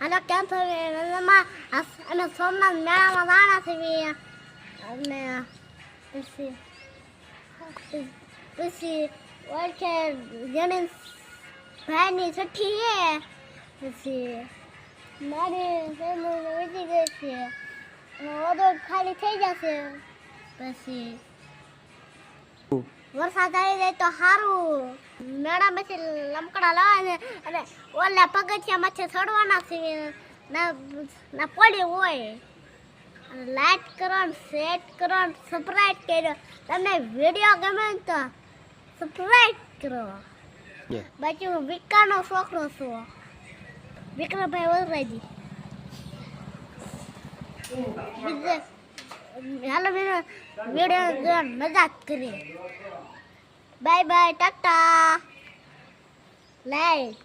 અને કેમ અને સોમનાથ મેળામાં વાણા થઈ અને પછી પછી ઓળખે જેને ભાઈની છઠ્ઠી છે પછી મારી ફેમિલી વધી ગઈ છે ઓદો ખાલી થઈ જશે પછી વરસાદ આવી જાય તો સારું મેળામાંથી લમકડા લાવે અને ઓલા પગથિયા માથે ચડવાના છે ના પડી હોય. અને લાઈટ કરો સેટ કરો ને સબસ્ક્રાઇબ કર્યો. તમને વીડિયો ગમે તો સબસ્ક્રાઇબ કરો. બાકી હું વિકાનો છોકરો છું. વિક્રમભાઈ વલરાજી હાલો મેં વીડિયો મજા જ કરી. Bye bye tata. Like.